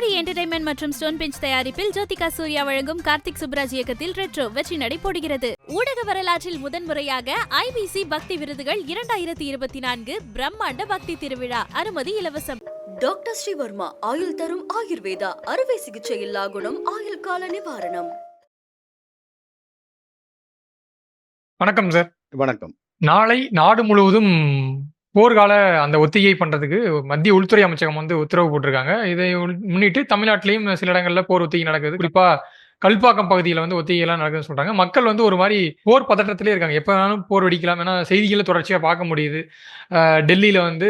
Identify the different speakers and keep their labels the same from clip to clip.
Speaker 1: டூடி entertainment மற்றும் stone bench தயாரிப்பில் ஜோதிகா சூர்யா வழங்கும் கார்த்திக் சுப்ராஜ் இயக்கத்தில் ரெட்ரோ வெற்றி நடை போடுகிறது ஊடக வரலாற்றில் முதன்முறையாக ஐபிசி பக்தி விருதுகள் இரண்டாயிரத்தி இருபத்தி நான்கு பிரம்மாண்ட பக்தி திருவிழா அனுமதி இலவசம்.
Speaker 2: டாக்டர் ஸ்ரீவர்மா ஆயுள் தரும் ஆயுர்வேதா அறுவை சிகிச்சை இல்லா குணம் ஆயுள் கால நிவாரணம்.
Speaker 3: வணக்கம் சார்.
Speaker 4: வணக்கம்.
Speaker 3: நாளை நாடு முழுவதும் போர்க்கால அந்த ஒத்திகை பண்ணுறதுக்கு மத்திய உள்துறை அமைச்சகம் வந்து உத்தரவு போட்டிருக்காங்க. இதை முன்னிட்டு தமிழ்நாட்டிலையும் சில இடங்களில் போர் ஒத்திகை நடக்குது. குறிப்பாக கல்பாக்கம் பகுதியில் வந்து ஒத்திகைலாம் நடக்குதுன்னு சொல்கிறாங்க மக்கள் வந்து ஒரு மாதிரி போர் பதட்டத்திலே இருக்காங்க. எப்போ வேணாலும் போர் வெடிக்கலாம். ஏன்னா செய்திகளை தொடர்ச்சியாக பார்க்க முடியுது. டெல்லியில் வந்து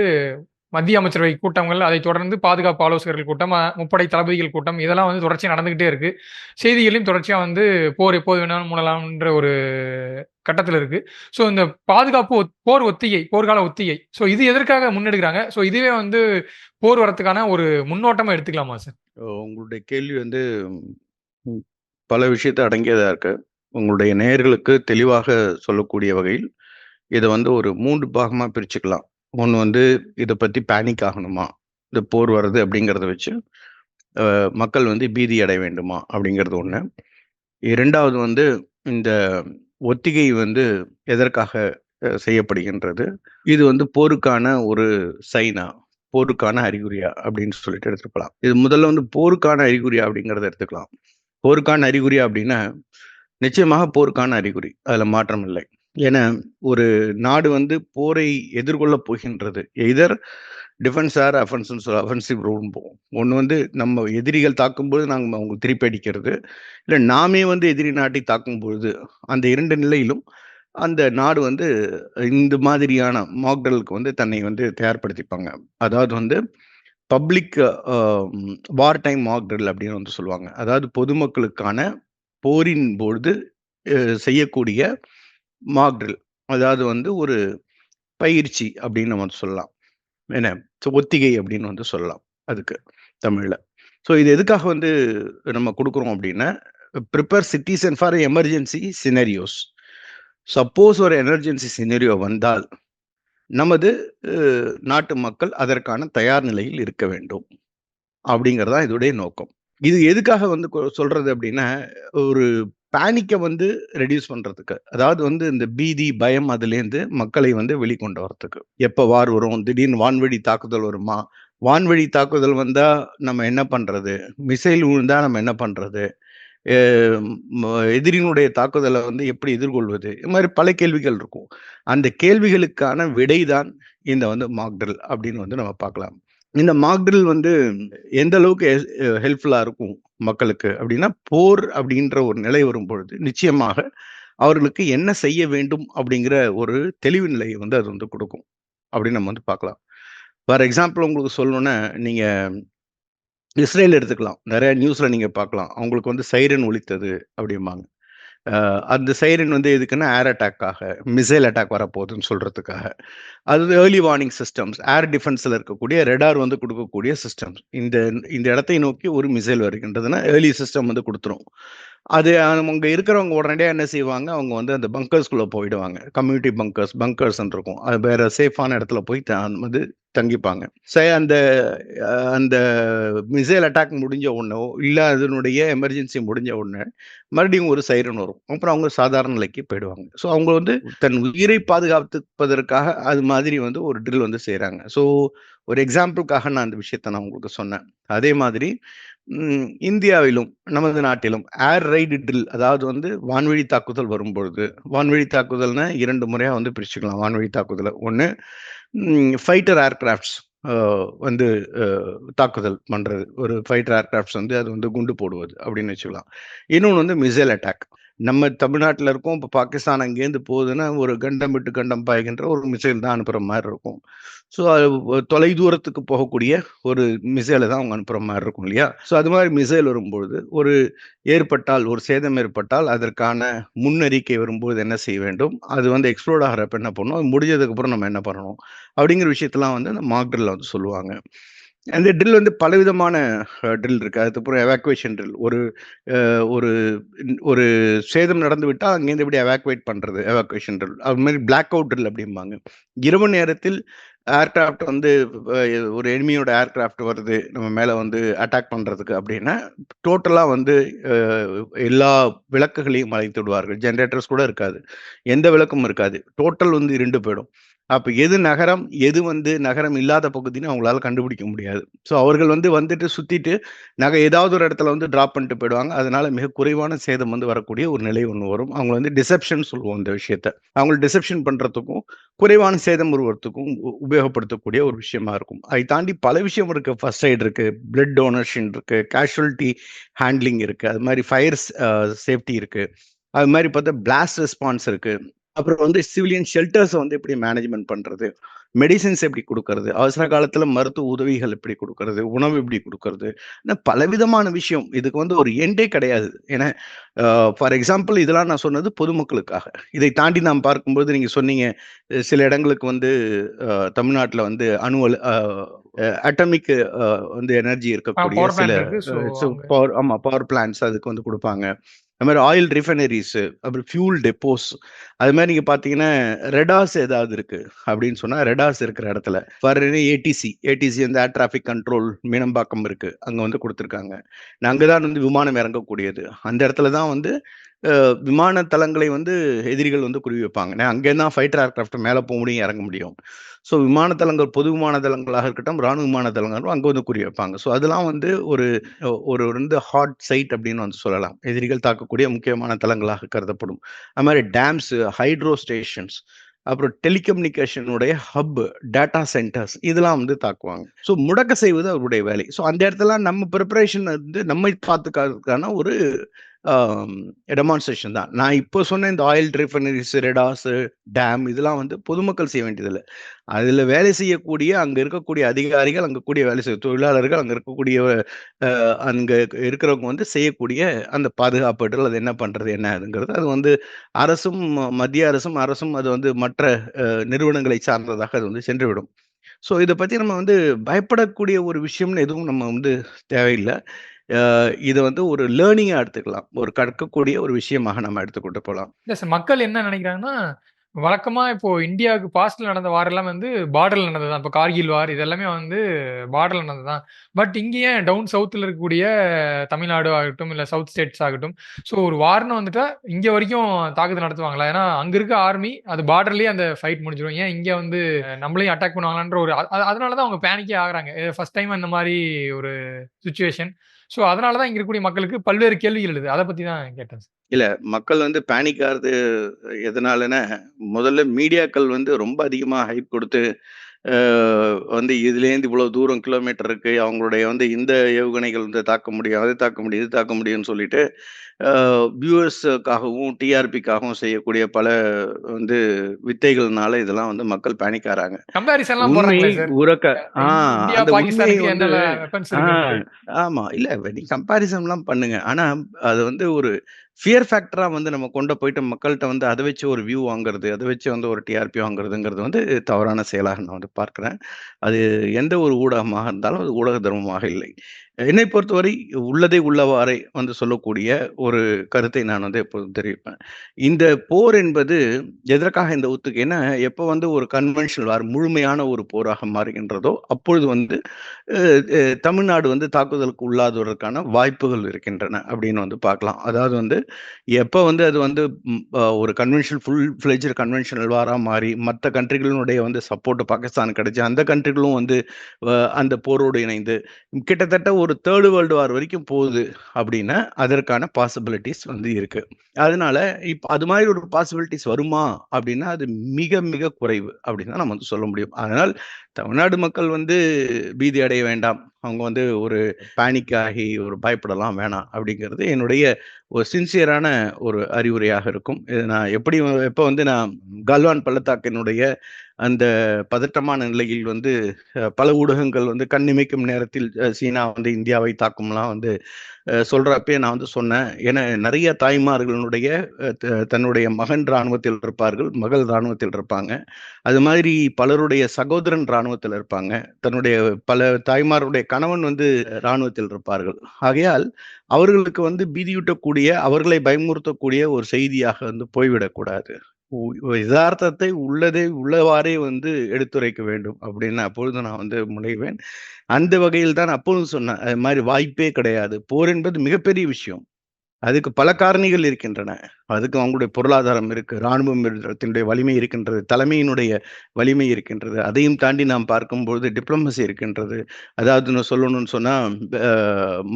Speaker 3: மத்திய அமைச்சரவை கூட்டங்கள் அதை தொடர்ந்து பாதுகாப்பு ஆலோசகர்கள் கூட்டம் முப்படை தளபதிகள் கூட்டம் இதெல்லாம் வந்து தொடர்ச்சியாக நடந்துகிட்டே இருக்கு. செய்திகளையும் தொடர்ச்சியாக வந்து போர் எப்போது வேணாலும் மூடலாம்ன்ற ஒரு கட்டத்தில் இருக்கு. ஸோ இந்த பாதுகாப்பு போர் ஒத்திகை போர்க்கால ஒத்திகை ஸோ இது எதற்காக முன்னெடுக்கிறாங்க? ஸோ இதுவே வந்து போர் வரத்துக்கான ஒரு முன்னோட்டமா எடுத்துக்கலாமா சார்?
Speaker 4: உங்களுடைய கேள்வி வந்து பல விஷயத்தை அடங்கியதா இருக்கு. உங்களுடைய நேயர்களுக்கு தெளிவாக சொல்லக்கூடிய வகையில் இதை வந்து ஒரு மூன்று பாகமாக பிரிச்சுக்கலாம். ஒன்று வந்து இதை பற்றி பேனிக் ஆகணுமா? இந்த போர் வருது அப்படிங்கிறத வச்சு மக்கள் வந்து பீதி அடைய வேண்டுமா? அப்படிங்கிறது ஒன்று இரண்டாவது வந்து இந்த ஒத்திகை வந்து எதற்காக செய்யப்படுகின்றது? இது வந்து போருக்கான ஒரு சைனா போருக்கான அறிகுறியா அப்படின்னு சொல்லிட்டு எடுத்துக்கலாம். இது முதல்ல வந்து போருக்கான அறிகுறியா அப்படிங்கிறத எடுத்துக்கலாம். போருக்கான அறிகுறியா அப்படின்னா நிச்சயமாக போருக்கான அறிகுறி. அதில் மாற்றம் இல்லை. ஏன்னா ஒரு நாடு வந்து போரை எதிர்கொள்ள போகின்றது. Either defence or offence offensive ரோல்னு போவோம் ஒன்று வந்து நம்ம எதிரிகள் தாக்கும்போது நாங்கள் அவங்க திருப்பி அடிக்கிறது. இல்லை நாமே வந்து எதிரி நாட்டை தாக்கும் பொழுது அந்த இரண்டு நிலையிலும் அந்த நாடு வந்து இந்த மாதிரியான மாக்டலுக்கு வந்து தன்னை வந்து தயார்படுத்திப்பாங்க. அதாவது வந்து பப்ளிக் வார் டைம் மாக்டல் அப்படின்னு வந்து சொல்லுவாங்க. அதாவது பொதுமக்களுக்கான போரின் பொழுது செய்யக்கூடிய மாக்டில் அதாவது வந்து ஒரு பயிற்சி அப்படின்னு நம்ம வந்து சொல்லலாம். என்ன? ஸோ ஒத்திகை அப்படின்னு வந்து சொல்லலாம் அதுக்கு தமிழில். ஸோ இது எதுக்காக வந்து நம்ம கொடுக்குறோம் அப்படின்னா prepare citizen for emergency scenarios suppose ஒரு எமர்ஜென்சி சினரியோ வந்தால் நமது நாட்டு மக்கள் அதற்கான தயார் நிலையில் இருக்க வேண்டும். அப்படிங்கிறது தான் இதோடைய நோக்கம். இது எதுக்காக வந்து கொ- சொல்றது அப்படின்னா ஒரு பேனிக்கை வந்து ரெடியூஸ் பண்ணுறதுக்கு அதாவது வந்து இந்த பீதி பயம் அதுலேருந்து மக்களை வந்து வெளிக்கொண்டு வரத்துக்கு எப்போ வார் வரும்? திடீர்னு வான்வழி தாக்குதல் வருமா? வான்வழி தாக்குதல் வந்தால் நம்ம என்ன பண்ணுறது மிசைல் விழுந்தா நம்ம என்ன பண்ணுறது எதிரினுடைய தாக்குதலை வந்து எப்படி எதிர்கொள்வது? இது மாதிரி பல கேள்விகள் இருக்கும். அந்த கேள்விகளுக்கான விடை தான் இந்த வந்து மாக்டல் அப்படின்னு வந்து நம்ம பார்க்கலாம். இந்த மாக்டில் வந்து எந்த அளவுக்கு ஹெல்ப்ஃபுல்லா இருக்கும் மக்களுக்கு அப்படின்னா போர் அப்படின்ற ஒரு நிலை வரும் பொழுது நிச்சயமாக அவர்களுக்கு என்ன செய்ய வேண்டும் அப்படிங்கிற ஒரு தெளிவு நிலையை வந்து அது வந்து கொடுக்கும். அப்படின்னு நம்ம வந்து பார்க்கலாம். ஃபார் எக்ஸாம்பிள் உங்களுக்கு சொல்லணும்னா நீங்க இஸ்ரேல் எடுத்துக்கலாம். நிறைய நியூஸ்ல நீங்க பார்க்கலாம். அவங்களுக்கு வந்து சைரன் ஒழித்தது அப்படிம்பாங்க. அந்த சைரன் வந்து எதுக்குன்னா ஏர் அட்டாக்காக மிசைல் அட்டாக் வரப்போகுதுன்னு சொல்றதுக்காக. அது ஏர்லி வார்னிங் சிஸ்டம்ஸ் ஏர் டிஃபென்ஸ்ல இருக்கக்கூடிய ரெடார் வந்து கொடுக்கக்கூடிய சிஸ்டம்ஸ் இந்த இந்த இடத்தை நோக்கி ஒரு மிசைல் வருகின்றதுன்னா ஏர்லி சிஸ்டம் வந்து கொடுத்துரும். அது அவங்க இருக்கிறவங்க உடனடியாக என்ன செய்வாங்க? அவங்க வந்து அந்த பங்கர்ஸ்குள்ளே போயிடுவாங்க. கம்யூனிட்டி பங்கர்ஸ் பங்கர்ஸ் இருக்கும். அது வேற சேஃபான இடத்துல போய் த- வந்து தங்கிப்பாங்க. சரி அந்த அந்த மிசைல் அட்டாக் முடிஞ்ச உடனே இல்லை அதனுடைய எமர்ஜென்சி முடிஞ்ச உடனே மறுபடியும் ஒரு சைரன் வரும். அப்புறம் அவங்க சாதாரண நிலைக்கு போயிடுவாங்க. ஸோ அவங்க வந்து தன் உயிரை பாதுகாத்துப்பதற்காக அது மாதிரி வந்து ஒரு ட்ரில் வந்து செய்கிறாங்க ஸோ ஒரு எக்ஸாம்பிளுக்காக நான் அந்த விஷயத்த நான் உங்களுக்கு சொன்னேன். அதே மாதிரி இந்தியாவிலும் நமது நாட்டிலும் ஏர் ரைடு ட்ரில் அதாவது வந்து வான்வழி தாக்குதல் வரும்பொழுது வான்வழி தாக்குதல்னா இரண்டு முறையாக வந்து பிரிச்சுக்கலாம் வான்வழி தாக்குதலை. ஒன்று ஃபைட்டர் ஏர்கிராஃப்ட்ஸ் வந்து தாக்குதல் பண்ணுறது ஒரு ஃபைட்டர் ஏர்கிராஃப்ட்ஸ் வந்து அது வந்து குண்டு போடுவது அப்படின்னு வச்சுக்கலாம். இன்னொன்று வந்து மிசைல் அட்டாக் நம்ம தமிழ்நாட்டில் இருக்கோம். இப்போ பாகிஸ்தான் அங்கேருந்து போகுதுன்னா ஒரு கண்டம் விட்டு கண்டம் பாய்கின்ற ஒரு மிசைல் தான் அனுப்புகிற மாதிரி இருக்கும். ஸோ அது தொலை தூரத்துக்கு போகக்கூடிய ஒரு மிசைலை தான் அவங்க அனுப்புகிற மாதிரி இருக்கும் இல்லையா? ஸோ அது மாதிரி மிசைல் வரும்பொழுது ஒரு ஏற்பட்டால் ஒரு சேதம் ஏற்பட்டால் அதற்கான முன்னறிக்கை வரும்போது என்ன செய்ய வேண்டும்? அது வந்து எக்ஸ்ப்ளோர்ட் ஆகிறப்ப என்ன பண்ணணும்? அது நம்ம என்ன பண்ணணும்? அப்படிங்கிற விஷயத்தெல்லாம் வந்து அந்த மாக்டரில் வந்து சொல்லுவாங்க. அந்த ட்ரில் வந்து பலவிதமான ட்ரில் இருக்கு. அதுக்கப்புறம் எவாக்குவேஷன் ட்ரில் ஒரு ஒரு ஒரு சேதம் நடந்து விட்டால் அங்கேருந்து எப்படி எவாக்குவேட் பண்ணுறது எவாக்குவேஷன் ட்ரில் அது மாதிரி பிளாக் அவுட் ட்ரில் அப்படிம்பாங்க. இரவு நேரத்தில் ஏர்கிராஃப்ட் வந்து ஒரு எனிமியோட ஏர்கிராஃப்ட் வருது. நம்ம மேலே வந்து அட்டாக் பண்ணுறதுக்கு அப்படின்னா டோட்டலாக வந்து எல்லா விளக்குகளையும் மறைத்து விடுவார்கள். ஜென்ரேட்டர்ஸ் கூட இருக்காது. எந்த விளக்கும் இருக்காது. டோட்டல் வந்து இருண்டு போயிடும். அப்போ எது நகரம் எது வந்து நகரம் இல்லாத பகுதின்னு அவங்களால கண்டுபிடிக்க முடியாது. ஸோ அவர்கள் வந்து வந்துட்டு சுற்றிட்டு நகை ஏதாவது ஒரு இடத்துல வந்து ட்ராப் பண்ணிட்டு போயிடுவாங்க. அதனால மிக குறைவான சேதம் வந்து வரக்கூடிய ஒரு நிலை ஒன்று வரும். அவங்க வந்து டிசெப்ஷன் சொல்லுவோம் இந்த விஷயத்த. அவங்களை டிசெப்ஷன் பண்ணுறதுக்கும் குறைவான சேதம் உருவத்துக்கும் உ- உபயோகப்படுத்தக்கூடிய ஒரு விஷயமா இருக்கும். அதை தாண்டி பல விஷயம் இருக்கு. ஃபர்ஸ்ட் எய்ட் இருக்கு பிளட் டொனேஷன் இருக்கு கேஷுவலிட்டி ஹேண்ட்லிங் இருக்கு அது மாதிரி ஃபயர் சேஃப்டி uh, இருக்கு. அது மாதிரி பார்த்தா பிளாஸ்ட் ரெஸ்பான்ஸ் இருக்கு. அப்புறம் வந்து சிவிலியன் ஷெல்டர்ஸை வந்து எப்படி மேனேஜ்மெண்ட் பண்றது? மெடிசின்ஸ் எப்படி கொடுக்கறது? அவசர காலத்துல மருத்துவ உதவிகள் எப்படி கொடுக்கறது? உணவு எப்படி கொடுக்கறது? பலவிதமான விஷயம். இதுக்கு வந்து ஒரு எண்டே கிடையாது. ஏன்னா ஃபார் எக்ஸாம்பிள் இதெல்லாம் நான் சொன்னது பொதுமக்களுக்காக. இதை தாண்டி நாம் பார்க்கும்போது நீங்க சொன்னீங்க சில இடங்களுக்கு வந்து தமிழ்நாட்டில் வந்து அணு அட்டமிக் வந்து எனர்ஜி இருக்கக்கூடிய சில power ஆமா பவர் பிளான்ட்ஸ் அதுக்கு வந்து கொடுப்பாங்க. அது மாதிரி ஆயில் ரிஃபைனரிஸு அப்புறம் ஃபியூல் டெப்போஸ் அது மாதிரி நீங்கள் பார்த்தீங்கன்னா ரெடாஸ் ஏதாவது இருக்குது அப்படின்னு சொன்னால் ரெடாஸ் இருக்கிற இடத்துல. ஃபார் ஏடிசி ஏடிசி வந்து ஏர் டிராஃபிக் கண்ட்ரோல் மீனம்பாக்கம் இருக்குது அங்கே வந்து கொடுத்துருக்காங்க. அங்கதான் வந்து விமானம் இறங்கக்கூடியது. அந்த இடத்துல தான் வந்து விமான தளங்களை வந்து எதிரிகள் வந்து குறி வைப்பாங்க ஏன்னா அங்கேருந்து தான் ஃபைட்டர் ஏர்கிராஃப்ட் மேலே போக முடியும் இறங்க முடியும். ஸோ விமான தளங்கள் பொது விமான தளங்களாக இருக்கட்டும் ராணுவ விமான தளங்களும் அங்கே வந்து குறி வைப்பாங்க ஸோ அதெல்லாம் வந்து ஒரு ஒரு வந்து ஹாட் சைட் அப்படின்னு வந்து சொல்லலாம். எதிரிகள் தாக்கக்கூடிய முக்கியமான தளங்களாக கருதப்படும். அது மாதிரி டேம்ஸ் ஹைட்ரோ ஸ்டேஷன்ஸ் அப்புறம் டெலிகம்யூனிகேஷனுடைய ஹப் டேட்டா சென்டர்ஸ் இதெல்லாம் வந்து தாக்குவாங்க. ஸோ முடக்க செய்வது அவருடைய வேலை. ஸோ அந்த இடத்துல நம்ம ப்ரிப்பரேஷன் வந்து நம்ம பார்த்துக்கிறதுக்கான ஒரு டெமான்ஸ்ட்ரேஷன் தான். நான் இப்போ சொன்ன இந்த ஆயில் ரிஃபைனரிஸ் ரெடாஸ் டேம் இதெல்லாம் வந்து பொதுமக்கள் செய்ய வேண்டியதில்லை. அதில் வேலை செய்யக்கூடிய அங்கே இருக்கக்கூடிய அதிகாரிகள் அங்கே கூடிய வேலை செய்ய தொழிலாளர்கள் அங்கே இருக்கக்கூடிய அங்கே இருக்கிறவங்க வந்து செய்யக்கூடிய அந்த பாதுகாப்புகள் அது என்ன பண்ணுறது என்ன அதுங்கிறது அது வந்து அரசும் மத்திய அரசும் அரசும் அது வந்து மற்ற நிறுவனங்களை சார்ந்ததாக அது வந்து சென்றுவிடும். ஸோ இதை பற்றி நம்ம வந்து பயப்படக்கூடிய ஒரு விஷயம்னு எதுவும் நம்ம வந்து தேவையில்லை. இது வந்து ஒரு லேர்னிங்காக எடுத்துக்கலாம். ஒரு கற்கக்கூடிய ஒரு விஷயமாக நம்ம எடுத்துக்கொண்டு போகலாம்
Speaker 3: இல்ல சார் மக்கள் என்ன நினைக்கிறாங்கன்னா வழக்கமா இப்போ இந்தியாவுக்கு பாஸ்ட்ல நடந்த வார் எல்லாம் வந்து பார்டர்ல நடந்தது தான். இப்போ கார்கில் வார் இதெல்லாமே வந்து பார்டர்ல நடந்தது தான். பட் இங்கேயே டவுன் சவுத்தில் இருக்கக்கூடிய தமிழ்நாடு ஆகட்டும் இல்லை சவுத் ஸ்டேட்ஸ் ஆகட்டும் ஸோ ஒரு வார்னு வந்துட்டா இங்க வரைக்கும் தாக்குதல் நடத்துவாங்களா? ஏன்னா அங்க இருக்க ஆர்மி அது பார்டர்லயே அந்த ஃபைட் முடிஞ்சிடும் ஏன் இங்க வந்து நம்மளையும் அட்டாக் பண்ணுவாங்களான்ற ஒரு அதனால தான் அவங்க பேனிக்கே ஆகுறாங்க. ஃபர்ஸ்ட் டைம் அந்த மாதிரி ஒரு சுச்சுவேஷன் ஸோ அதனால தான் இங்கே இருக்கக்கூடிய மக்களுக்கு பல்வேறு கேள்விகள் எழுது. அதை பத்தி தான் கேட்டேன். சார்
Speaker 4: இல்ல மக்கள் வந்து பேனிக் ஆகிறது எதனாலன்னா முதல்ல மீடியாக்கள் வந்து ரொம்ப அதிகமா ஹைப் கொடுத்து வந்து இதுலேருந்து இவ்வளவு தூரம் கிலோமீட்டர் இருக்கு. அவங்களுடைய வந்து இந்த ஏவுகணைகள் வந்து தாக்க முடியும் அதை தாக்க முடியும் இது தாக்க முடியும்னு சொல்லிட்டு வியூவர்ஸுக்காகவும் டிஆர்பிக்காகவும் செய்யக்கூடிய பல வந்து வித்தைகள்னால இதெல்லாம் வந்து மக்கள் பேனிக் ஆறாங்க
Speaker 3: கம்பாரிசன்லாம்
Speaker 4: உண்மை
Speaker 3: போடுறாங்களே சார்?
Speaker 4: உறக்க ஆ
Speaker 3: இந்தியா
Speaker 4: அந்த உண்மையை
Speaker 3: பாகிஸ்தானுக்கு
Speaker 4: வந்து
Speaker 3: என்னென்ன வெப்பன்ஸ்
Speaker 4: ஆ,
Speaker 3: இருக்கு
Speaker 4: ஆமா இல்ல நீ கம்பாரிசன்லாம் பண்ணுங்க. ஆனா அது வந்து ஒரு ஃபியர் ஃபேக்டராக வந்து நம்ம கொண்டு போயிட்டு மக்கள்கிட்ட வந்து அதை வச்சு ஒரு வியூ வாங்குறது அதை வச்சு வந்து ஒரு டிஆர்பி வாங்குறதுங்கிறது வந்து தவறான செயலாக நான் வந்து பார்க்குறேன். அது எந்த ஒரு ஊடகமாக இருந்தாலும் அது ஊடக தர்மமாக இல்லை. என்னை பொறுத்தவரை உள்ளதை உள்ளவாறே வந்து சொல்லக்கூடிய ஒரு கருத்தை நான் வந்து எப்போதும் தெரிவிப்பேன். இந்த போர் என்பது எதற்காக இந்த ஒத்துக்கு? ஏன்னா எப்போ வந்து ஒரு கன்வென்ஷனல் வார் முழுமையான ஒரு போராக மாறுகின்றதோ அப்பொழுது வந்து தமிழ்நாடு வந்து தாக்குதலுக்கு உள்ளாதவருக்கான வாய்ப்புகள் இருக்கின்றன அப்படின்னு வந்து பார்க்கலாம். அதாவது வந்து எப்போ வந்து அது வந்து ஒரு கன்வென்ஷனல் ஃபுல் ஃபிளெஜர் கன்வென்ஷனல் வாராக மாறி மற்ற கண்ட்ரிகளினுடைய வந்து சப்போர்ட் பாகிஸ்தான் கிடைச்சி அந்த கண்ட்ரிகளும் வந்து அந்த போரோடு இணைந்து கிட்டத்தட்ட ஒரு ஒரு தேர்டு வேர்ல்டு வார் வரைக்கும் போகுது அப்படின்னா அதற்கான பாசிபிலிட்டிஸ் வந்து இருக்கு. அதனால இப்போ அது மாதிரி ஒரு பாசிபிலிட்டிஸ் வருமா அப்படின்னா அது மிக மிக குறைவு அப்படின்னு தான் நம்ம வந்து சொல்ல முடியும். அதனால் தமிழ்நாடு மக்கள் வந்து பீதி அடைய வேண்டாம். அவங்க வந்து ஒரு பேனிக் ஆகி ஒரு பயப்படலாம் வேணாம் அப்படிங்கிறது என்னுடைய ஒரு சின்சியரான ஒரு அறிவுரையாக இருக்கும். இது நான் எப்படி எப்போ வந்து நான் கல்வான் பள்ளத்தாக்கினுடைய அந்த பதட்டமான நிலையில் வந்து பல ஊடகங்கள் வந்து கண்ணிமைக்கும் நேரத்தில் சீனா வந்து இந்தியாவை தாக்கும்லாம் வந்து சொல்றப்பே நான் வந்து சொன்னேன். ஏன்னா நிறைய தாய்மார்களுடைய த- தன்னுடைய மகன் இராணுவத்தில் இருப்பார்கள் மகள் இராணுவத்தில் இருப்பாங்க. அது மாதிரி பலருடைய சகோதரன் இராணுவத்தில் இருப்பாங்க. தன்னுடைய பல தாய்மாருடைய கணவன் வந்து இராணுவத்தில் இருப்பார்கள். ஆகையால் அவர்களுக்கு வந்து பீதியூட்டக்கூடிய அவர்களை பயமுறுத்தக்கூடிய ஒரு செய்தியாக வந்து போய்விடக்கூடாது. யதார்த்தத்தை எதார்த்தத்தை உள்ளதை உள்ளவாறே வந்து எடுத்துரைக்க வேண்டும் அப்படின்னு அப்பொழுது நான் வந்து முனைவேன். அந்த வகையில் தான் அப்பொழுது சொன்னேன். அது மாதிரி வாய்ப்பே கிடையாது. போர் என்பது மிகப்பெரிய விஷயம். அதுக்கு பல காரணிகள் இருக்கின்றன. அதுக்கு அவங்களுடைய பொருளாதாரம் இருக்கு. ராணுவம் வலிமை இருக்கின்றது. தலைமையினுடைய வலிமை இருக்கின்றது. அதையும் தாண்டி நாம் பார்க்கும்பொழுது டிப்ளமசி இருக்கின்றது. அதாவது நான் சொல்லணும்னு சொன்னா,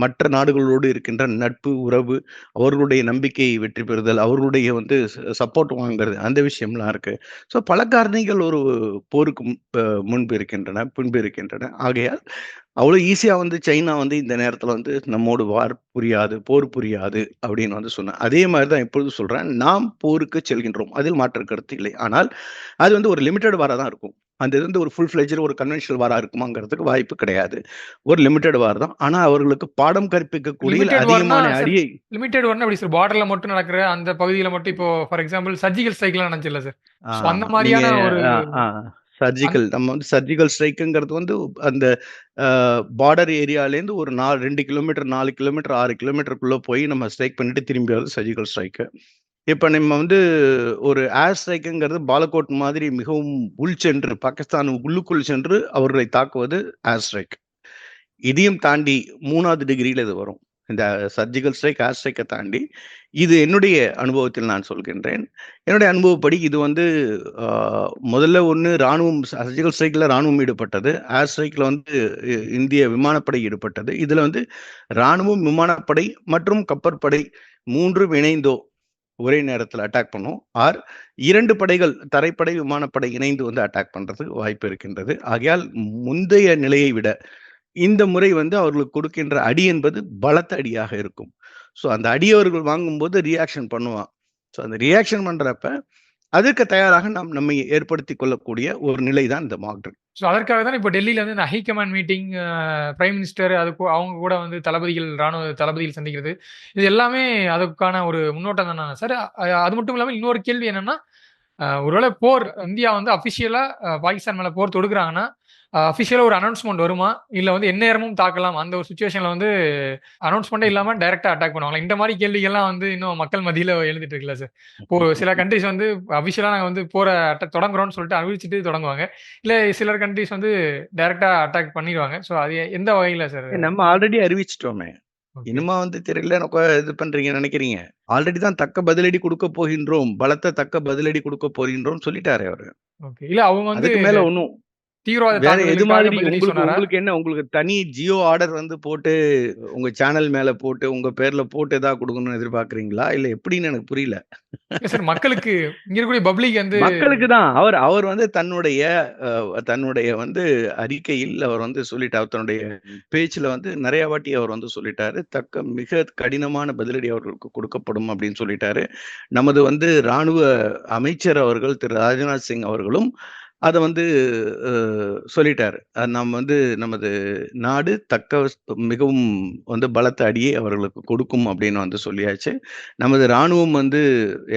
Speaker 4: மற்ற நாடுகளோடு இருக்கின்ற நட்பு, உறவு, அவர்களுடைய நம்பிக்கையை வெற்றி பெறுதல், அவர்களுடைய வந்து சப்போர்ட் வாங்குறது, அந்த விஷயம்லாம் இருக்கு. ஸோ பல காரணிகள் ஒரு போருக்கு முன்பு இருக்கின்றன, பின்பு இருக்கின்றன. ஆகையால் அவ்வளோ ஈஸியா வந்து சைனா வந்து இந்த நேரத்தில வந்து நம்மோடு வார் புரியாது, போர் புரியாது அப்படின்னு வந்து சொன்னேன். அதே மாரி தான் இப்பொழுதும் சொல்றேன். நாம் போருக்கு செல்கின்றோம். அதில் மாற்று கருத்து இல்லை. ஆனால் அது வந்து ஒரு லிமிட்டட் வாரா தான் இருக்கும். அந்த இது வந்து ஒரு ஃபுல் ஃப்ளெட்ஜ்டு ஒரு கன்வென்ஷனல் வாரா இருக்குமாங்கிறதுக்கு வாய்ப்பு கிடையாது. ஒரு லிமிட்டட் வார் தான். ஆனா அவர்களுக்கு பாடம் கற்பிக்கக்கூடிய அதிகமான அடியை
Speaker 3: லிமிட்டட் வார்னா எப்படி சார்? பார்டர்ல மட்டும் நடக்கிற அந்த பகுதியில மட்டும் இப்போ ஃபார் எக்ஸாம்பிள் சர்ஜிக்கல் ஸ்ட்ரைக்லாம் நடந்துச்சுல்ல சார். அந்த மாரியான ஒரு
Speaker 4: சர்ஜிக்கல் நம்ம வந்து சர்ஜிக்கல் ஸ்ட்ரைக்குங்கிறது வந்து அந்த பார்டர் ஏரியாலேருந்து ஒரு நா 2 கிலோமீட்டர், 4 கிலோமீட்டர், 6 கிலோமீட்டருக்குள்ள போய் நம்ம ஸ்ட்ரைக் பண்ணிட்டு திரும்பி வர்றது சர்ஜிக்கல் ஸ்ட்ரைக்கு. இப்ப நம்ம வந்து ஒரு ஏர் ஸ்ட்ரைக்குங்கிறது பாலகோட் மாதிரி மிகவும் உள் சென்று பாகிஸ்தான் உள்ளுக்குள் சென்று அவர்களை தாக்குவது ஏர் ஸ்ட்ரைக். இதையும் தாண்டி 3வது டிகிரில இது வரும். இந்த சர்ஜிக்கல் ஸ்ட்ரைக், ஏர் ஸ்ட்ரைக்கை தாண்டி இது என்னுடைய அனுபவத்தில் நான் சொல்கின்றேன். என்னுடைய அனுபவப்படி இது வந்து முதல்ல ஒன்று ராணுவம் சர்ஜிக்கல் ஸ்ட்ரைக்கில் ராணுவம் ஈடுபட்டது. ஏர் ஸ்ட்ரைக்கில் வந்து இந்திய விமானப்படை ஈடுபட்டது. இதில் வந்து ராணுவம், விமானப்படை மற்றும் கப்பற்படை மூன்றும் இணைந்தோ ஒரே நேரத்தில் அட்டாக் பண்ணும். ஆர் இரண்டு படைகள் தரைப்படை, விமானப்படை இணைந்து வந்து அட்டாக் பண்ணுறதுக்கு வாய்ப்பு இருக்கின்றது. ஆகையால் முந்தைய நிலையை விட இந்த முறை வந்து அவர்களுக்கு கொடுக்கின்ற அடி என்பது பலத்த அடியாக இருக்கும். ஸோ அந்த அடி அவர்கள் வாங்கும்போது ரியாக்ஷன் பண்ணுவான். ஸோ அந்த ரியாக்ஷன் பண்றப்ப அதற்கு தயாராக நாம் நம்மை ஏற்படுத்திக் கொள்ளக்கூடிய ஒரு நிலை தான் இந்த மாக்ட்ரில்
Speaker 3: ஸோ அதற்காக தான் இப்போ டெல்லியில வந்து இந்த high command meeting prime minister அது அவங்க கூட வந்து தளபதிகள், ராணுவ தளபதிகள் சந்திக்கிறது. இது எல்லாமே அதுக்கான ஒரு முன்னோட்டம் தானே சார்? அது மட்டும் இல்லாமல் இன்னொரு கேள்வி என்னன்னா, ஒருவேளை போர் இந்தியா வந்து அஃபிஷியலாக பாகிஸ்தான் மேலே போர் தொடுக்கிறாங்கன்னா அ அஃபிஷியலா ஒரு அனவுன்ஸ்மென்ட் வருமா? இல்ல வந்து எந்நேரமும் தாக்கலாம். அந்த ஒரு சிச்சுவேஷன்ல வந்து அனவுன்ஸ்மென்ட்டே இல்லாம டைரக்ட்டா அட்டாக் பண்ணுவாங்களா? இந்த மாரி கேள்விகள்லாம் வந்து இன்னும் மக்கள் மத்தியில எழுந்துட்டு இருக்குல்ல சார். இப்போ சில கண்ட்ரீஸ் வந்து அஃபிஷியலா நாங்க வந்து போர அட்ட தொடங்குறோம்னு சொல்லிட்டு அறிவிச்சுட்டு தொடங்குவாங்க. இல்ல சிலர் கண்ட்ரீஸ் வந்து டைரக்ட்டா அட்டாக் பண்ணிருவாங்க. ஸோ அது எந்த வகையில சார்?
Speaker 4: நம்ம ஆல்ரெடி அறிவிச்சுட்டோமே.
Speaker 3: ஓகே.
Speaker 4: இன்னுமா வந்து தெரியல உக்க இது பண்றீங்கன்னு நினைக்கிறீங்க. ஆல்ரெடி தான் தக்க பதிலடி குடுக்கப் போகின்றோம். பலத்த தக்க பதிலடி குடுக்கப் போகின்றோம்னு சொல்லிட்டாரே அவரு.
Speaker 3: இல்ல அவங்க வந்து
Speaker 4: மேல ஒண்ணும்
Speaker 3: தீவிரவாத
Speaker 4: எது மாதிரி உங்களுக்கு என்ன உங்களுக்கு தனி ஜியோ ஆர்டர் வந்து போட்டு உங்க சேனல் மேல போட்டு, உங்க பேர்ல போட்டு எதா குடுக்கணும்னு எதிர்பார்க்கிறீங்களா? இல்ல எப்படின்னு எனக்கு புரியல.
Speaker 3: சார் மக்களுக்கு இங்க இருக்கக்கூடிய பப்ளிக் வந்து
Speaker 4: மக்களுக்கு தான். அவர் அவர் வந்து தன்னுடைய தன்னுடைய வந்து அறிக்கையில் அவர் வந்து சொல்லிட்டார். தன்னுடைய பேச்சுல வந்து நெறைய வாட்டி அவர் வந்து சொல்லிட்டாரு. தக்க மிக கடினமான பதிலடி அவர்களுக்கு கொடுக்கப்படும் அப்படின்னு சொல்லிட்டாரு. நமது வந்து ராணுவ அமைச்சர் அவர்கள் திரு ராஜ்நாத் சிங் அவர்களும் அத வந்து சொல்லிட்டாரு. நாம் வந்து நமது நாடு தக்க மிகவும் வந்து பலத்த அடியை அவர்களுக்கு கொடுக்கும் அப்படின்னு வந்து சொல்லியாச்சு. நமது ராணுவம் வந்து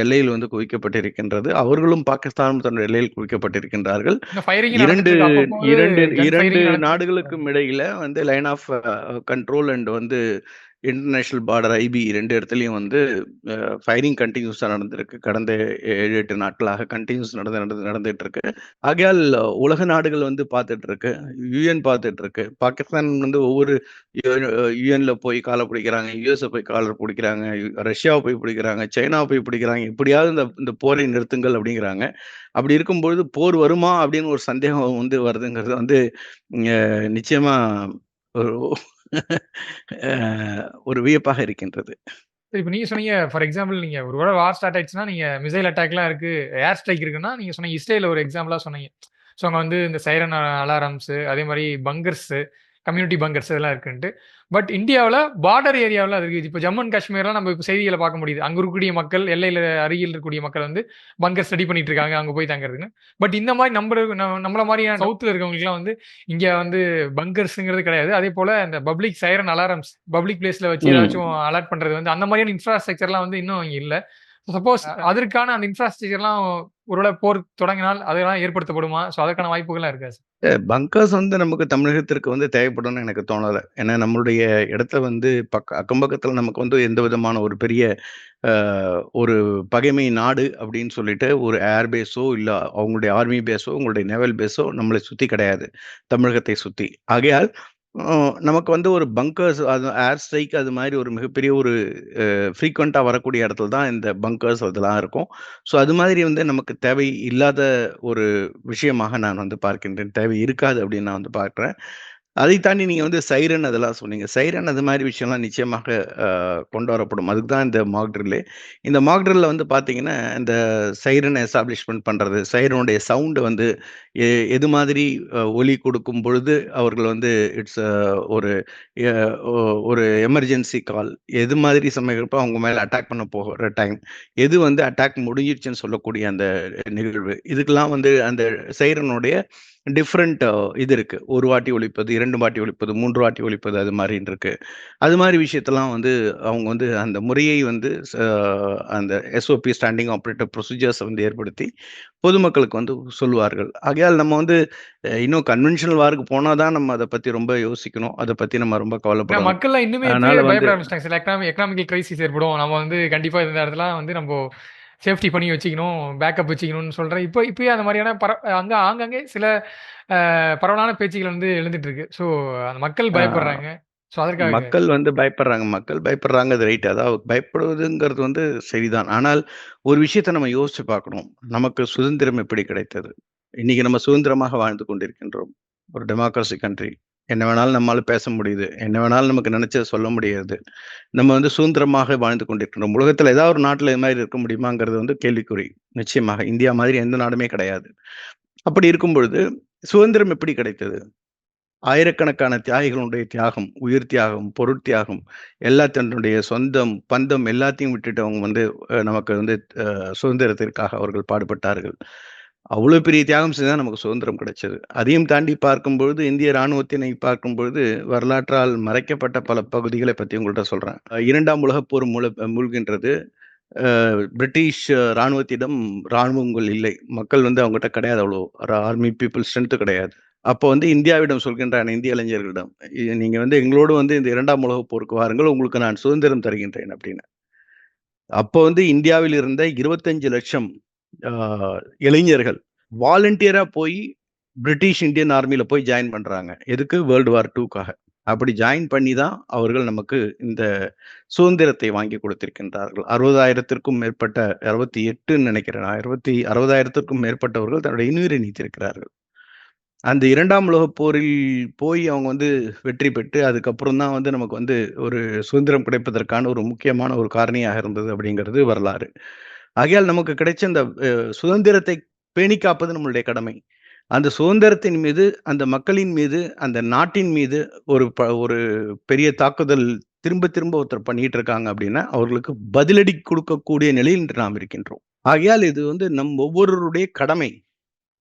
Speaker 4: எல்லையில் வந்து குவிக்கப்பட்டிருக்கின்றது. அவர்களும் பாகிஸ்தானும் தன்னுடைய எல்லையில் குவிக்கப்பட்டிருக்கின்றார்கள்.
Speaker 3: இந்த ஃபயரிங்
Speaker 4: 2
Speaker 3: நடந்துட்டு இருக்கு. அப்பப்போது
Speaker 4: 2
Speaker 3: கன்
Speaker 4: 2
Speaker 3: ஃபயரிங் நடந்துட்டு இருக்கு.
Speaker 4: நாடுகளுக்கும் இடையில வந்து லைன் ஆஃப் கண்ட்ரோல் அண்ட் வந்து இன்டர்நேஷ்னல் பார்டர் ஐபி ரெண்டு இடத்துலையும் வந்து ஃபயரிங் கண்டினியூஸாக நடந்திருக்கு. கடந்த 7, 8 நாட்களாக கண்டினியூஸ் நடந்து நடந்து நடந்துட்டு இருக்கு. ஆகையால் உலக நாடுகள் வந்து பார்த்துட்டு இருக்கு. யூஎன் பார்த்துட்டு இருக்கு. பாகிஸ்தான் வந்து ஒவ்வொரு யூஎன்ல போய் காலை பிடிக்கிறாங்க. யுஎஸ்ஸ போய் காலர் பிடிக்கிறாங்க. ரஷ்யாவை போய் பிடிக்கிறாங்க. சைனாவை போய் பிடிக்கிறாங்க. எப்படியாவது இந்த இந்த போரை நிறுத்துங்கள் அப்படிங்கிறாங்க. அப்படி இருக்கும்பொழுது போர் வருமா? அப்படின்னு ஒரு சந்தேகம் வந்து வருதுங்கிறது வந்து அ நிச்சயமா ஒரு வியப்பாக இருக்கின்றது.
Speaker 3: இப்போ நீங்க சொன்னீங்க ஃபார் எக்ஸாம்பிள் நீங்க ஒரு வேளை வார் ஸ்டார்ட் ஆயிடுச்சுன்னா, நீங்க மிசைல் அட்டாக்லாம் இருக்கு. ஏர் ஸ்ட்ரைக் இருக்குன்னா, நீங்க சொன்னீங்க இஸ்ரேல ஒரு எக்ஸாம்பிளா சொன்னீங்க. ஸோ அங்க வந்து இந்த சைரன் அலாரம்ஸ் அதே மாதிரி பங்கர்ஸ், கம்யூனிட்டி பங்கர்ஸ் இதெல்லாம் இருக்குன்ட்டு. பட் இந்தியாவுல பார்டர் ஏரியாவுல அது இருக்கு. இப்ப ஜம்மு அண்ட் காஷ்மீர்லாம் நம்ம இப்ப செய்திகள பார்க்க முடியுது. அங்க இருக்கக்கூடிய மக்கள், எல்லையில அருகில் இருக்கக்கூடிய மக்கள் வந்து பங்கர்ஸ் ரெடி பண்ணிட்டு இருக்காங்க. அங்க போய் தங்குறதுக்குன்னு. பட் இந்த மாரி நம்பர் ந நம்மள மாரியான சவுத்ல இருக்கவங்களுக்குலாம் வந்து இங்க வந்து பங்கர்ஸ்ங்கிறது கிடையாது. அதேபோல இந்த பப்ளிக் சைரன் அலாரம்ஸ் பப்ளிக் பிளேஸ்ல வச்சு. ஏதாச்சும் அலர்ட் பண்றது வந்து அந்த மாரியான இன்ஃப்ராஸ்ட்ரக்சர்லாம் வந்து இன்னும் இங்க இல்ல. சப்போஸ் அதற்கான அந்த இன்ஃப்ராஸ்ட்ரக்சர்லாம் ஒருவேளை போர் தொடங்கினால் அதெல்லாம் ஏற்படுத்தப்படுமா? ஸோ அதற்கான வாய்ப்புகள்லாம் இருக்கா சார்?
Speaker 4: அ பங்கர்ஸ் வந்து நமக்கு தமிழகத்திற்கு வந்து தேவைப்படும்னு எனக்கு தோணல. ஏன்னா நம்மளுடைய இடத்த வந்து பக்க அக்கம் பக்கத்துல நமக்கு வந்து எந்த விதமான ஒரு பெரிய ஒரு பகைமை நாடு அப்படின்னு சொல்லிட்டு ஒரு ஏர் பேஸோ, இல்ல அவங்களுடைய ஆர்மி பேஸோ, உங்களுடைய நேவல் பேஸோ நம்மளை சுத்தி கிடையாது. தமிழகத்தை சுத்தி. ஆகையால் நமக்கு வந்து ஒரு பங்கர்ஸ் அது ஏர் ஸ்ட்ரைக் அது மாதிரி ஒரு மிகப்பெரிய ஒரு ஃப்ரீக்வெண்ட்டாக வரக்கூடிய இடத்துல தான் இந்த பங்கர்ஸ் அதெல்லாம் இருக்கும். ஸோ அது மாதிரி வந்து நமக்கு தேவை இல்லாத ஒரு விஷயமாக நான் வந்து பார்க்கின்றேன். தேவை இருக்காது அப்படின்னு நான் வந்து பார்க்குறேன் அதை தாண்டி நீங்க வந்து சைரன் அதெல்லாம் சொன்னீங்க. சைரன் அது மாதிரி விஷயம்லாம் நிச்சயமாக கொண்டு வரப்படும். அதுக்கு தான் இந்த மாக்ட்ரில்லே இந்த மாக்ட்ரில் வந்து பார்த்தீங்கன்னா, இந்த சைரனை எஸ்டாப்ளிஷ்மெண்ட் பண்ணுறது சைரனுடைய சவுண்டு வந்து எ எது மாதிரி ஒலி கொடுக்கும் பொழுது அவர்கள் வந்து இட்ஸ் ஒரு ஒரு எமர்ஜென்சி கால். எது மாதிரி சமயப்போ அவங்க மேலே அட்டாக் பண்ண போகிற டைம். எது வந்து அட்டாக் முடிஞ்சிருச்சுன்னு சொல்லக்கூடிய அந்த நிகழ்வு. இதுக்கெல்லாம் வந்து அந்த சைரனுடைய டிஃபரண்ட் இது இருக்கு. 1 வாட்டி ஒலிப்பது, 2 வாட்டி ஒலிப்பது, 3 வாட்டி ஒலிப்பது அது மாரின்னு இருக்கு. அது மாரி விஷயத்தெல்லாம் வந்து அவங்க வந்து அந்த முறையை வந்து அந்த எஸ்ஓபி ஸ்டாண்டிங் ஆப்பரேட்டர் ப்ரொசீஜர்ஸ வந்து ஏற்படுத்தி பொதுமக்களுக்கு வந்து சொல்லுவார்கள். ஆகையால் நம்ம வந்து இன்னும் கன்வென்ஷனல் வார்க்கு போனா தான் நம்ம அத பத்தி ரொம்ப யோசிக்கணும். அத பத்தி நம்ம ரொம்ப
Speaker 3: ஏன்னா
Speaker 4: கவலைப்படணும்.
Speaker 3: மக்கள்லாம் இன்னுமே
Speaker 4: அதனால
Speaker 3: இப்பயே
Speaker 4: வந்து
Speaker 3: பயப்பட ஆரம்பிச்சுட்டாங்க சார். எக்கனாமி எக்கனாமிக்கல் கிரைசிஸ் ஏற்படும். நம்ம வந்து கண்டிப்பா இந்த இடத்துலலாம் வந்து நம்போ சேஃப்டி பண்ணி வச்சுக்கணும். பேக்கப் வச்சுக்கணும்னு சொல்ற இப்ப இப்பயே அந்த மாரியான பர அங்க ஆங்காங்கே சில பரவலான பேச்சுக்கள் வந்து எழுந்துட்டு இருக்கு. ஸோ அந்த மக்கள். பயப்படுறாங்க. ஸோ அதற்காக
Speaker 4: மக்கள் வந்து பயப்படுறாங்க. மக்கள் பயப்படுறாங்க அது ரைட். அதாவது பயப்படுவதுங்கிறது வந்து சரிதான். ஆனால் ஒரு விஷயத்த நம்ம யோசிச்சு பார்க்கணும். நமக்கு சுதந்திரம் எப்படி கிடைத்தது? இன்னைக்கு நம்ம சுதந்திரமாக வாழ்ந்து கொண்டிருக்கின்றோம். ஒரு டெமோக்ரசி கண்ட்ரி. என்ன வேணாலும் நம்மளால பேச முடியுது. என்ன வேணாலும் நமக்கு நினைச்சத சொல்ல முடியாது. நம்ம வந்து சுதந்திரமாக வாழ்ந்து கொண்டிருக்கிறோம் உலகத்துல ஏதாவது ஒரு நாட்டுல இது மாதிரி இருக்க முடியுமாங்கிறது வந்து கேள்விக்குறி. நிச்சயமாக. இந்தியா மாதிரி எந்த நாடுமே கிடையாது. அப்படி இருக்கும் பொழுது சுதந்திரம் எப்படி கிடைத்தது? ஆயிரக்கணக்கான தியாகிகளுடைய தியாகம், உயிர் தியாகம், பொருட்தியாகம், எல்லா தன்னுடைய சொந்தம், பந்தம் எல்லாத்தையும் விட்டுட்டு அவங்க வந்து நமக்கு வந்து சுதந்திரத்திற்காக அவர்கள் பாடுபட்டார்கள். அவ்வளோ பெரிய தியாகம் செஞ்சு தான் நமக்கு சுதந்திரம் கிடைச்சது. அதையும் தாண்டி பார்க்கும்பொழுது இந்திய ராணுவத்தினை பார்க்கும்பொழுது வரலாற்றால் மறைக்கப்பட்ட பல பகுதிகளை பற்றி உங்கள்கிட்ட சொல்கிறேன் இரண்டாம் உலகப் போர் மூழ மூழ்கின்றது. பிரிட்டிஷ் ராணுவத்திடம் ராணுவங்கள் இல்லை. மக்கள் வந்து அவங்ககிட்ட கிடையாது அவ்வளோ. ஆர்மி பீப்பிள் ஸ்ட்ரென்த்து கிடையாது. அப்போ வந்து இந்தியாவிடம் சொல்கின்றான் இந்திய இளைஞர்களிடம், நீங்கள் வந்து எங்களோடு வந்து இந்த இரண்டாம் உலகப் போருக்கு வாருங்கள். உங்களுக்கு நான் சுதந்திரம் தருகின்றேன்" அப்படின்னு. அப்போ வந்து இந்தியாவில் இருந்த இருபத்தஞ்சு லட்சம் இளைஞர்கள் வாலண்டியரா போய் பிரிட்டிஷ் இந்தியன் ஆர்மியில் போய் ஜாயின் பண்றாங்க. எதுக்கு? வேர்ல்டு வார் டூக்காக அப்படி ஜாயின் பண்ணி தான் அவர்கள் நமக்கு இந்த சுதந்திரத்தை வாங்கி கொடுத்திருக்கின்றார்கள். 60,000த்திற்கும் மேற்பட்ட 68ன்னு நினைக்கிறேன். 60 60,000த்திற்கும் மேற்பட்டவர்கள் தன்னுடைய இன்னுயிரை நீத்திருக்கிறார்கள். அந்த இரண்டாம் உலகப் போரில் போய் அவங்க வந்து வெற்றி பெற்று, அதுக்கப்புறம் தான் வந்து நமக்கு வந்து ஒரு சுதந்திரம் கிடைப்பதற்கான ஒரு முக்கியமான ஒரு காரணியாக இருந்தது அப்படிங்கிறது வரலாறு. ஆகையால் நமக்கு கிடைச்ச அந்த சுதந்திரத்தை பேணி காப்பது நம்மளுடைய கடமை. அந்த சுதந்திரத்தின் மீது, அந்த மக்களின் மீது, அந்த நாட்டின் மீது ஒரு ப ஒரு பெரிய தாக்குதல் திரும்ப திரும்ப ஒருத்தர் பண்ணிட்டு இருக்காங்க அப்படின்னா, அவர்களுக்கு பதிலடி கொடுக்கக்கூடிய நிலையில் இன்று நாம் இருக்கின்றோம். ஆகையால் இது வந்து நம் ஒவ்வொருவருடைய கடமை.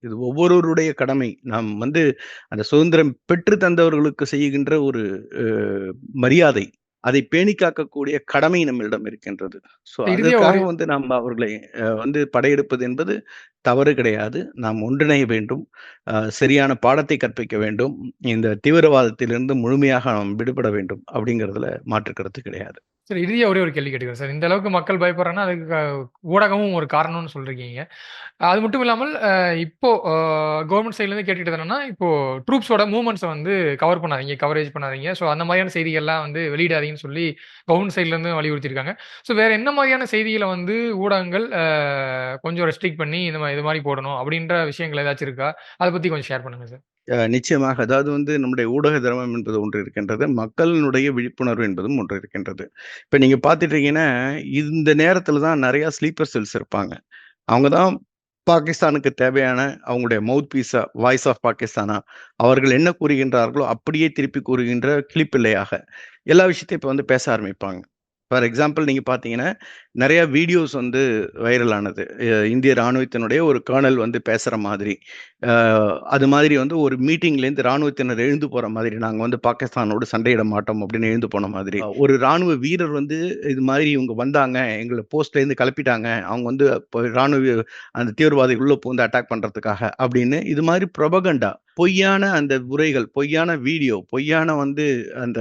Speaker 4: இது ஒவ்வொருவருடைய கடமை. நாம் வந்து அந்த சுதந்திரம் பெற்று தந்தவர்களுக்கு செய்கின்ற ஒரு மரியாதை. அதை பேணிக் காக்கக்கூடிய கடமை நம்மிடம் இருக்கின்றது. ஸோ
Speaker 3: ஒரு
Speaker 4: வந்து நம்ம அவர்களை வந்து படையெடுப்பது என்பது தவறு கிடையாது. நாம் ஒன்றிணைய வேண்டும். சரியான பாடத்தை கற்பிக்க வேண்டும். இந்த தீவிரவாதத்திலிருந்து முழுமையாக நாம் விடுபட வேண்டும். அப்படிங்கிறதுல மாற்று கருத்து கிடையாது.
Speaker 3: சார் இறுதியாக ஒரே ஒரு கேள்வி கேட்டுக்கிறேன் சார். இந்த அளவுக்கு மக்கள் பயப்படுறாங்கன்னா, அதுக்கு ஊடகமும் ஒரு காரணம்னு சொல்லியிருக்கீங்க. அது மட்டும் இல்லாமல் இப்போ கவர்மெண்ட் சைட்லேருந்து சைட்லருந்து என்னன்னா, இப்போ ட்ரூப்ஸோட மூவ்மெண்ட்ஸை வந்து கவர் பண்ணாதீங்க, கவரேஜ் பண்ணாதீங்க. ஸோ அந்த மாதிரியான செய்திகள்லாம் வந்து வெளியிடாதீங்கன்னு சொல்லி கவர்மெண்ட் சைட்லேருந்து வலியுறுத்தியிருக்காங்க. ஸோ வேற என்ன மாதிரியான செய்திகளை வந்து ஊடகங்கள் கொஞ்சம் ரெஸ்ட்ரிக்ட் பண்ணி இந்த மாதிரி இது மாதிரி போடணும் அப்படின்ற விஷயங்கள் ஏதாச்சும் இருக்கா? அதை பற்றி கொஞ்சம் ஷேர் பண்ணுங்கள் சார்.
Speaker 4: நிச்சயமாக. அதாவது வந்து நம்முடைய ஊடக திரவம் என்பது ஒன்று இருக்கின்றது. மக்களினுடைய விழிப்புணர்வு என்பதும் ஒன்று இருக்கின்றது. இப்போ நீங்கள் பார்த்துட்டீங்கன்னா, இந்த நேரத்தில் தான் நிறையா ஸ்லீப்பர் செல்ஸ் இருப்பாங்க. அவங்க தான் பாகிஸ்தானுக்கு தேவையான அவங்களுடைய மவுத் பீஸா, வாய்ஸ் ஆஃப் பாகிஸ்தானா, அவர்கள் என்ன கூறுகின்றார்களோ அப்படியே திருப்பி கூறுகின்ற கிளிப்பிள்ளையாக எல்லா விஷயத்தையும் இப்போ வந்து பேச ஆரம்பிப்பாங்க. ஃபார் எக்ஸாம்பிள் நீங்க பார்த்தீங்கன்னா, நெறைய வீடியோஸ் வந்து வைரல் ஆனது. இந்திய ராணுவத்தினுடைய ஒரு கர்னல் வந்து பேசுற மாதிரி. அது மாதிரி வந்து ஒரு மீட்டிங்லேருந்து ராணுவத்தினர் எழுந்து போற மாதிரி, நாங்க வந்து பாகிஸ்தானோடு சண்டையிட மாட்டோம் அப்படின்னு எழுந்து போன மாதிரி. ஒரு ராணுவ வீரர் வந்து இது மாதிரி இவங்க வந்தாங்க, எங்கள போஸ்ட்லேருந்து கிளப்பிட்டாங்க. அவங்க வந்து ராணுவ அந்த தீவிரவாதிகள் உள்ள புகுந்து அட்டாக் பண்றதுக்காக அப்படின்னு இது மாதிரி புரபகண்டா பொய்யான அந்த உரைகள், பொய்யான வீடியோ, பொய்யான வந்து அந்த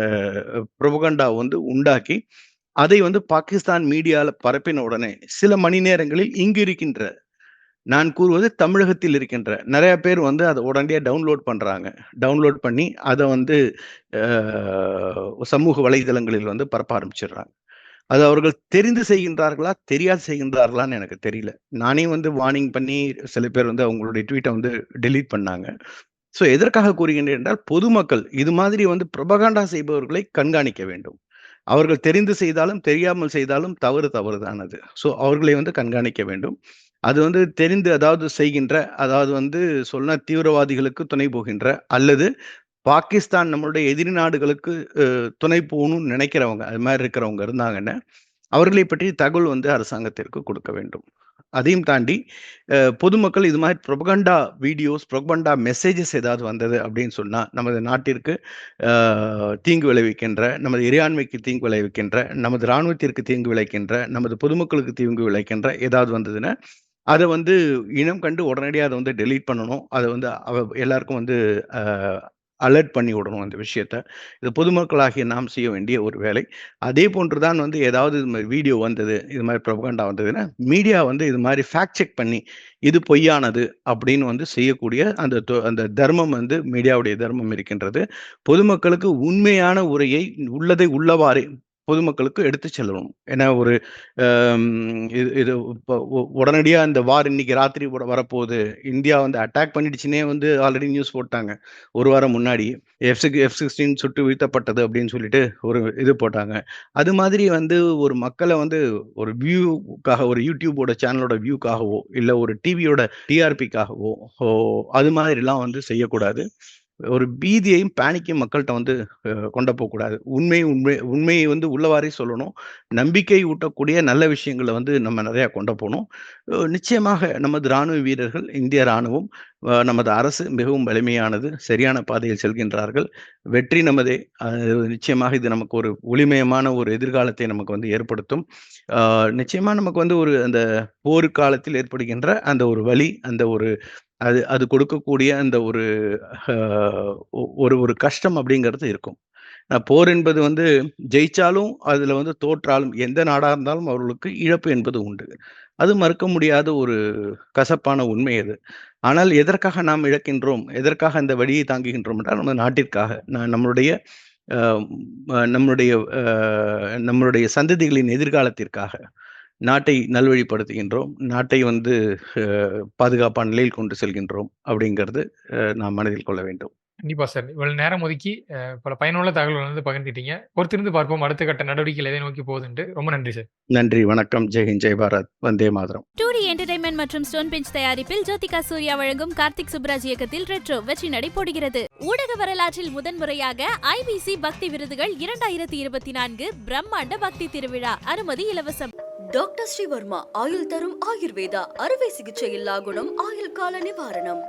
Speaker 4: புரபகண்டா வந்து உண்டாக்கி, அதை வந்து பாகிஸ்தான் மீடியாவில் பரப்பின உடனே, சில மணி நேரங்களில் இங்கு இருக்கின்ற நான் கூறுவது தமிழகத்தில் இருக்கின்ற நிறைய பேர் வந்து அதை உடனடியாக டவுன்லோட் பண்ணுறாங்க டவுன்லோட் பண்ணி அதை வந்து சமூக வலைதளங்களில் வந்து பரப்ப ஆரம்பிச்சிடுறாங்க அது அவர்கள் தெரிந்து செய்கின்றார்களா? தெரியாது செய்கின்றார்களான்னு எனக்கு தெரியல. நானே வந்து வார்னிங் பண்ணி சில பேர் வந்து அவங்களுடைய ட்வீட்டை வந்து டெலீட் பண்ணாங்க. ஸோ எதற்காக கூறுகின்றேன் என்றால், பொதுமக்கள் இது மாதிரி வந்து பிரபகாண்டா செய்பவர்களை கண்காணிக்க வேண்டும். அவர்கள் தெரிந்து செய்தாலும், தெரியாமல் செய்தாலும் தவறு தவறுதானது அது. ஸோ அவர்களை வந்து கண்காணிக்க வேண்டும். அது வந்து தெரிந்து அதாவது செய்கின்ற, அதாவது வந்து சொன்ன தீவிரவாதிகளுக்கு துணை போகின்ற, அல்லது பாகிஸ்தான் நம்மளுடைய எதிரி நாடுகளுக்கு துணை போகணும்னு நினைக்கிறவங்க, அது மாதிரி இருக்கிறவங்க இருந்தாங்கன்னா, அவர்களை பற்றி தகவல் வந்து அரசாங்கத்திற்கு கொடுக்க வேண்டும். அதையும் தாண்டி பொதுமக்கள் இது மாதிரி ப்ரொபகண்டா வீடியோஸ், ப்ரொபகண்டா மெசேஜஸ் ஏதாவது வந்தது அப்படின்னு சொன்னால் நமது நாட்டிற்கு தீங்கு விளைவிக்கின்ற, நமது இறையாண்மைக்கு தீங்கு விளைவிக்கின்ற, நமது ராணுவத்திற்கு தீங்கு விளைக்கின்ற நமது பொதுமக்களுக்கு தீங்கு விளைக்கின்ற ஏதாவது வந்ததுன்னா, அதை வந்து இனம் கண்டு உடனடியாக அதை வந்து டெலீட் பண்ணணும். அதை வந்து அவ எல்லாருக்கும் வந்து அலர்ட் பண்ணி விடணும் அந்த விஷயத்த. இது பொதுமக்களாகிய நாம் செய்ய வேண்டிய ஒரு வேலை. அதே போன்று தான் வந்து ஏதாவது இது மாதிரி வீடியோ வந்தது, இது மாதிரி பிரபகண்டா வந்ததுன்னா, மீடியா வந்து இது மாதிரி ஃபேக்ட் செக் பண்ணி, இது பொய்யானது அப்படின்னு வந்து செய்யக்கூடிய அந்த அந்த தர்மம் வந்து மீடியாவுடைய தர்மம் இருக்கின்றது. பொதுமக்களுக்கு உண்மையான உரையை உள்ளதை உள்ளவாறு பொதுமக்களுக்கு எடுத்து செல்லணும். ஏன்னா ஒரு இது இது உடனடியாக இந்த வார் இன்னைக்கு ராத்திரி கூட வரப்போகுது. இந்தியா வந்து அட்டாக் பண்ணிடுச்சுன்னே வந்து ஆல்ரெடி நியூஸ் போட்டாங்க. ஒரு வாரம் முன்னாடி. எஃப் சிக் F-16 சுட்டு வீழ்த்தப்பட்டது அப்படின்னு சொல்லிட்டு ஒரு இது போட்டாங்க. அது மாதிரி வந்து ஒரு மக்களை வந்து ஒரு வியூக்காக ஒரு யூடியூபோட சேனலோட வியூக்காகவோ, இல்லை ஒரு டிவியோட டிஆர்பிக்காகவோ, அது மாதிரிலாம் வந்து செய்யக்கூடாது. ஒரு பீதியையும், பேனிக்கையும் மக்கள்கிட்ட வந்து கொண்டு போகக்கூடாது உண்மை உண்மை உண்மையை வந்து உள்ளவாறே சொல்லணும். நம்பிக்கை ஊட்டக்கூடிய நல்ல விஷயங்களை வந்து நம்ம நிறையா கொண்டு போகணும் நிச்சயமாக நமது ராணுவ வீரர்கள், இந்திய ராணுவம், நமது அரசு மிகவும் வலிமையானது. சரியான பாதையில் செல்கின்றார்கள். வெற்றி நமதே. நிச்சயமாக இது நமக்கு ஒரு ஒளிமயமான ஒரு எதிர்காலத்தை நமக்கு வந்து ஏற்படுத்தும். நிச்சயமாக நமக்கு வந்து ஒரு அந்த போர் காலத்தில் ஏற்படுகின்ற அந்த ஒரு வழி அந்த ஒரு அது அது கொடுக்கக்கூடிய அந்த ஒரு ஒரு ஒரு கஷ்டம் அப்படிங்கிறது இருக்கும். போர் என்பது வந்து ஜெயிச்சாலும், அதுல வந்து தோற்றாலும், எந்த நாடாக இருந்தாலும் அவர்களுக்கு இழப்பு என்பது உண்டு. அது மறுக்க முடியாத ஒரு கசப்பான உண்மை அது. ஆனால் எதற்காக நாம் இழக்கின்றோம்? எதற்காக அந்த வழியை தாங்குகின்றோம் என்றால், நம்ம நாட்டிற்காக. நம்மளுடைய நம்மளுடைய நம்மளுடைய சந்ததிகளின் எதிர்காலத்திற்காக. நாட்டை நல்வழிப்படுத்துகின்றோம். நாட்டை வந்து பாதுகாப்பான நிலையில் கொண்டு செல்கின்றோம் அப்படிங்கிறது நாம் மனதில் கொள்ள வேண்டும்.
Speaker 3: கண்டிப்பா சார். இவ்வளவு நேரம் ஒதுக்கி அ பல பயனுள்ள தகவல்கள் வந்து பகிர்ந்துட்டீங்க. பொறுத்திருந்து பார்ப்போம் அடுத்த கட்ட நடவடிக்கைகள் எதை நோக்கி போகுதுன்ட்டு. ரொம்ப நன்றி சார்.
Speaker 4: நன்றி, வணக்கம். ஜெய் ஹிந்த், ஜெய் பாரத். வந்தே மாதரம்.
Speaker 1: 2D என்டர்டைன்மெண்ட் மற்றும் ஸ்டோன் பெஞ்ச் தயாரிப்பில் ஜோதிகா சூர்யா வழங்கும் கார்த்திக் சுப்ராஜ் இயக்கத்தில் ரெட்ரோ வெற்றி நடை போடுகிறது. ஊடக வரலாற்றில் முதன்முறையாக ஐபிசி பக்தி விருதுகள் 2024 பிரம்மாண்ட பக்தி திருவிழா. அனுமதி இலவசம்.
Speaker 2: டாக்டர் ஸ்ரீவர்மா ஆயுள் தரும் ஆயுர்வேதா அறுவை சிகிச்சை இல்லா குணம் ஆயுள் கால நிவாரணம்